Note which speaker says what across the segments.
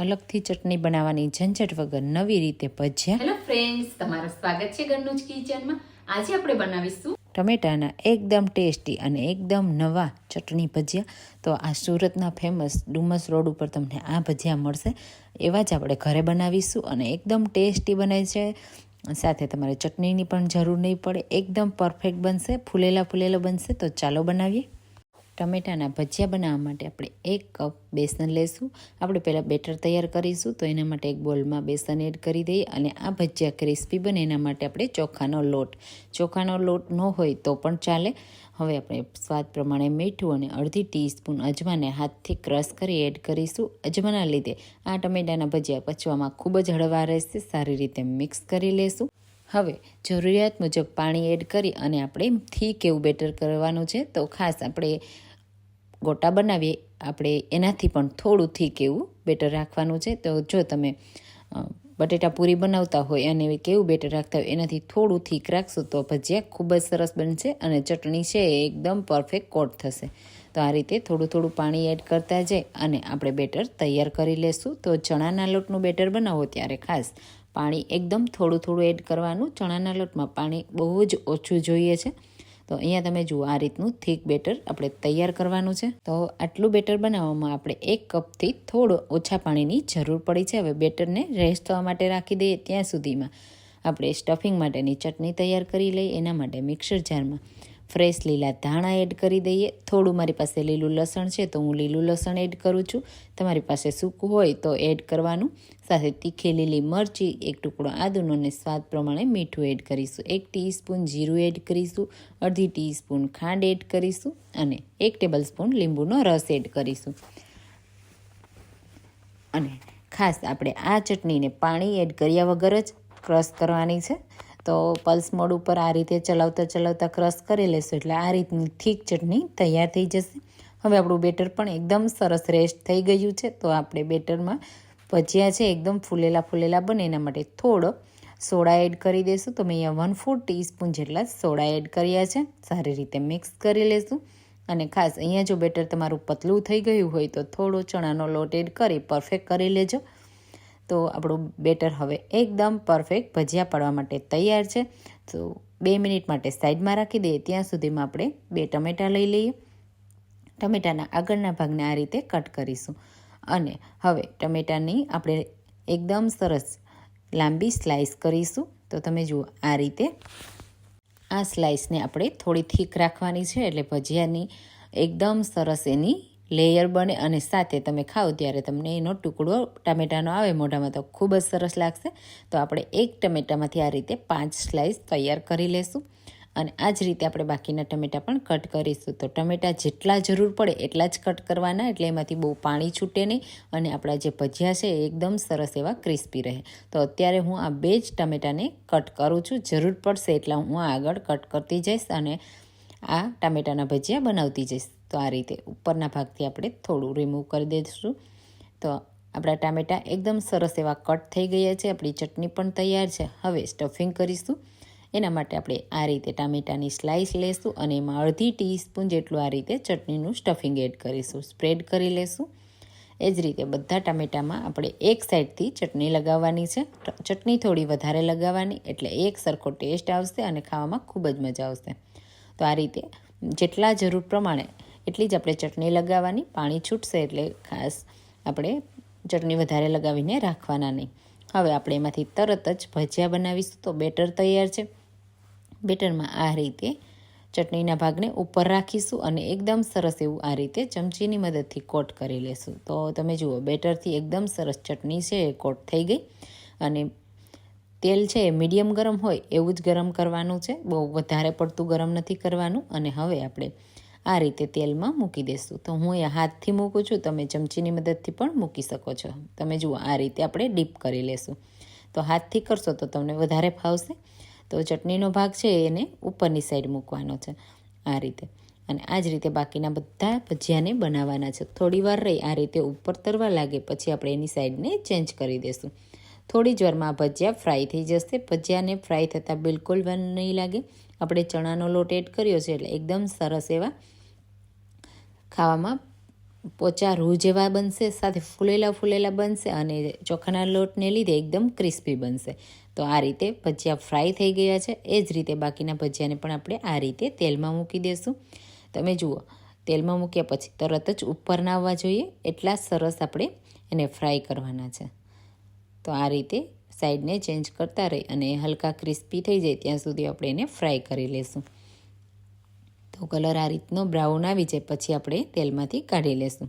Speaker 1: અલગથી ચટણી બનાવવાની ઝંઝટ વગર નવી રીતે ભજીયા.
Speaker 2: હેલો ફ્રેન્ડ્સ તમારું સ્વાગત છે ઘરનું જ કિચનમાં. આજે આપણે બનાવીશું
Speaker 1: ટમેટાના એકદમ ટેસ્ટી અને એકદમ નવા ચટણી ભજીયા. તો આ સુરતના ફેમસ ડુમસ રોડ ઉપર તમને આ ભજીયા મળશે. એવા જ આપણે ઘરે બનાવીશું અને એકદમ ટેસ્ટી બને છે. સાથે તમારે ચટણીની પણ જરૂર નહીં પડે. એકદમ પરફેક્ટ બનશે ફૂલેલા ફૂલેલા બનશે. તો ચાલો બનાવીએ. ટમેટાના ભજીયા બનાવવા માટે આપણે એક કપ બેસન લેશું. આપણે પહેલાં બેટર તૈયાર કરીશું તો એના માટે એક બોલમાં બેસન એડ કરી દઈએ અને આ ભજીયા ક્રિસ્પી બને એના માટે આપણે ચોખાનો લોટ. ચોખાનો લોટ ન હોય તો પણ ચાલે. હવે આપણે સ્વાદ પ્રમાણે મીઠું અને અડધી ટીસ્પૂન અજમાને હાથથી ક્રશ કરી એડ કરીશું. અજમાના લીધે આ ટમેટાના ભજીયા પચવામાં ખૂબ જ હળવા રહેશે. સારી રીતે મિક્સ કરી લેશું. હવે જરૂરિયાત મુજબ પાણી એડ કરી અને આપણે થીક એવું બેટર કરવાનું છે. તો ખાસ આપણે ગોટા બનાવીએ, આપણે એનાથી પણ થોડું થીક એવું બેટર રાખવાનું છે. તો જો તમે બટેટા પૂરી બનાવતા હોય અને કેવું બેટર રાખતા હોય એનાથી થોડું થીક રાખશો તો ભજીયા ખૂબ જ સરસ બનશે અને ચટણી છે એ એકદમ પરફેક્ટ કોટ થશે. તો આ રીતે થોડું થોડું પાણી એડ કરતા જાય અને આપણે બેટર તૈયાર કરી લેશું. તો ચણાના લોટનું બેટર બનાવો ત્યારે ખાસ. પાણી એકદમ થોડું થોડું એડ કરવાનું. ચણાના લોટમાં પાણી બહુ જ ઓછું જોઈએ છે. તો અહીંયા તમે જુઓ, આ રીતનું થીક બેટર આપણે તૈયાર કરવાનું છે. તો આટલું બેટર બનાવવામાં આપણે એક કપથી થોડો ઓછા પાણીની જરૂર પડી છે. હવે બેટરને રેસ્ટ થવા માટે રાખી દઈએ ત્યાં સુધીમાં. આપણે સ્ટફિંગ માટેની ચટણી તૈયાર કરી લઈએ, એના માટે મિક્સર જારમાં. ફ્રેશ લીલા ધાણા એડ કરી દઈએ. થોડું મારી પાસે લીલું લસણ છે તો હું લીલું લસણ એડ કરું છું. તમારી પાસે સૂકું હોય તો એડ કરવાનું. સાથે તીખી લીલી મરચી, એક ટુકડો આદુનો અને સ્વાદ પ્રમાણે મીઠું એડ કરીશું. એક ટીસ્પૂન જીરું એડ કરીશું. અડધી ટીસ્પૂન ખાંડ એડ કરીશું અને એક ટેબલ સ્પૂન લીંબુનો રસ એડ કરીશું. અને ખાસ આપણે આ ચટણીને પાણી એડ કર્યા વગર જ ક્રશ કરવાની છે. તો પલ્સ મોડ ઉપર આ રીતે ચલાવતા ચલાવતા ક્રશ કરી લેશું એટલે આ રીતની થીક ચટણી તૈયાર થઈ જશે. હવે આપણું બેટર પણ એકદમ સરસ રેસ્ટ થઈ ગયું છે. તો આપણે બેટરમાં ભજીયા છે એકદમ ફૂલેલા ફૂલેલા બને એના માટે થોડો સોડા એડ કરી દઈશું તો મેં અહીંયા વન ફોર ટીસ્પૂન જેટલા સોડા એડ કર્યા છે. સારી રીતે મિક્સ કરી લેશું. અને ખાસ અહીંયા જો બેટર તમારું પતલું થઈ ગયું હોય તો થોડો ચણાનો લોટ એડ કરી પરફેક્ટ કરી લેજો. તો આપણું બેટર હવે એકદમ પરફેક્ટ ભજીયા પાડવા માટે તૈયાર છે. તો બે મિનિટ માટે સાઈડમાં રાખી દઈએ. ત્યાં સુધીમાં આપણે બે ટમેટાં લઈ લઈએ. ટમેટાના આગળના ભાગને આ રીતે કટ કરીશું. અને હવે ટમેટાની આપણે એકદમ સરસ લાંબી સ્લાઇસ કરીશું. તો તમે જુઓ આ રીતે આ સ્લાઇસને આપણે થોડી થીક રાખવાની છે એટલે ભજીયાની એકદમ સરસ એની લેયર બને અને સાથે તમે ખાઓ ત્યારે તમને એનો ટુકડો ટામેટાનો આવે, મોઢામાં તો ખૂબ જ સરસ લાગશે. તો આપણે એક ટમેટામાંથી આ રીતે પાંચ સ્લાઇસ તૈયાર કરી લેશું અને આ જ રીતે આપણે બાકીના ટમેટા પણ કટ કરીશું. તો ટમેટા જેટલા જરૂર પડે એટલા જ કટ કરવાના, એટલે એમાંથી બહુ પાણી છૂટે નહીં અને આપણા જે ભજીયા છે એ એકદમ સરસ એવા ક્રિસ્પી રહે. તો અત્યારે હું આ બે જ ટમેટાને કટ કરું છું. જરૂર પડશે એટલા હું આગળ કટ કરતી જઈશ અને આ ટામેટાના ભજીયા બનાવતી જઈશ. તો આ રીતે ઉપરના ભાગથી આપણે થોડું રિમૂવ કરી દઈશું. તો આપણા ટામેટાં એકદમ સરસ એવા કટ થઈ ગયા છે. આપણી ચટણી પણ તૈયાર છે. હવે સ્ટફિંગ કરીશું. એના માટે આપણે આ રીતે ટામેટાની સ્લાઇસ લેશું અને એમાં અડધી ટીસ્પૂન જેટલું આ રીતે ચટણીનું સ્ટફિંગ એડ કરીશું. સ્પ્રેડ કરી લેશું. એ જ રીતે બધા ટામેટામાં આપણે એક સાઈડથી ચટણી લગાવવાની છે. ચટણી થોડી વધારે લગાવવાની એટલે એક સરખો ટેસ્ટ આવશે અને ખાવામાં ખૂબ જ મજા આવશે. તો આ રીતે જેટલા જરૂર પ્રમાણે એટલી જ આપણે ચટણી લગાવવાની. પાણી છૂટશે એટલે ખાસ આપણે ચટણી વધારે લગાવીને રાખવાના નહીં. હવે આપણે એમાંથી તરત જ ભજીયા બનાવીશું તો બેટર તૈયાર છે. બેટરમાં આ રીતે ચટણીના ભાગને ઉપર રાખીશું અને એકદમ સરસ એવું આ રીતે ચમચીની મદદથી કોટ કરી લેશું. તો તમે જુઓ, બેટરથી એકદમ સરસ ચટણી છે એ કોટ થઈ ગઈ. અને તેલ છે એ મીડિયમ ગરમ હોય એવું જ ગરમ કરવાનું છે. બહુ વધારે પડતું ગરમ નથી કરવાનું અને હવે આપણે આ રીતે તેલમાં મૂકી દઈશું તો હું એ હાથથી મૂકું છું. તમે ચમચીની મદદથી પણ મૂકી શકો છો. તમે જુઓ, આ રીતે આપણે ડીપ કરી લેશું. તો હાથથી કરશો તો તમને વધારે ફાવશે. તો ચટણીનો ભાગ છે એને ઉપરની સાઈડ મૂકવાનો છે આ રીતે. અને આ જ રીતે બાકીના બધા ભજીયાને બનાવવાના છે. થોડી વાર રહી આ રીતે ઉપર તરવા લાગે, પછી આપણે એની સાઈડને ચેન્જ કરી દઈશું થોડી જ વારમાં ભજીયા ફ્રાય થઈ જશે. ભજીયાને ફ્રાય થતાં બિલકુલ નહીં લાગે. આપણે ચણાનો લોટ એડ કર્યો છે એટલે એકદમ સરસ એવા ખાવામાં પોચા રૂ જેવા બનશે, સાથે ફૂલેલા ફૂલેલા બનશે અને ચોખાના લોટને લીધે એકદમ ક્રિસ્પી બનશે. તો આ રીતે ભજીયા ફ્રાય થઈ ગયા છે. એ જ રીતે બાકીના ભજીયાને પણ આપણે આ રીતે તેલમાં મૂકી દઈશું તમે જુઓ, તેલમાં મૂક્યા પછી તરત જ ઉપર ના આવવા જોઈએ. એટલા સરસ આપણે એને ફ્રાય કરવાના છે. તો આ રીતે સાઈડને ચેન્જ કરતા રહી અને હલકા ક્રિસ્પી થઈ જાય ત્યાં સુધી આપણે એને ફ્રાય કરી લઈશું તો કલર આ રીતનો બ્રાઉન આવી જાય પછી આપણે તેલમાંથી કાઢી લેશું.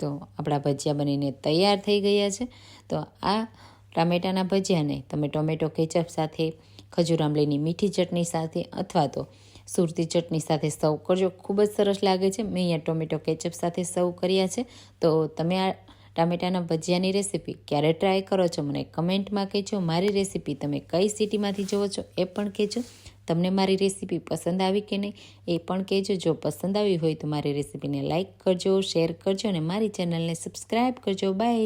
Speaker 1: તો આપણા ભજીયા બનીને તૈયાર થઈ ગયા છે. તો આ ટામેટાના ભજીયાને તમે ટોમેટો કેચઅપ સાથે, ખજૂર આંબલીની મીઠી ચટણી સાથે અથવા તો સુરતી ચટણી સાથે સર્વ કરજો. ખૂબ જ સરસ લાગે છે. મેં અહીંયા ટોમેટો કેચઅપ સાથે સર્વ કર્યા છે. તો તમે આ ટામેટાના ભજીયાની રેસીપી ક્યારે ટ્રાય કરો છો મને કમેન્ટમાં કહેજો. મારી રેસીપી તમે કઈ સિટીમાંથી જુઓ છો એ પણ કહેજો. તમને મારી રેસીપી પસંદ આવી કે નહીં એ પણ કહેજો. જો પસંદ આવી હોય તો મારી રેસીપીને લાઇક કરજો શેર કરજો અને મારી ચેનલને સબસ્ક્રાઈબ કરજો. બાય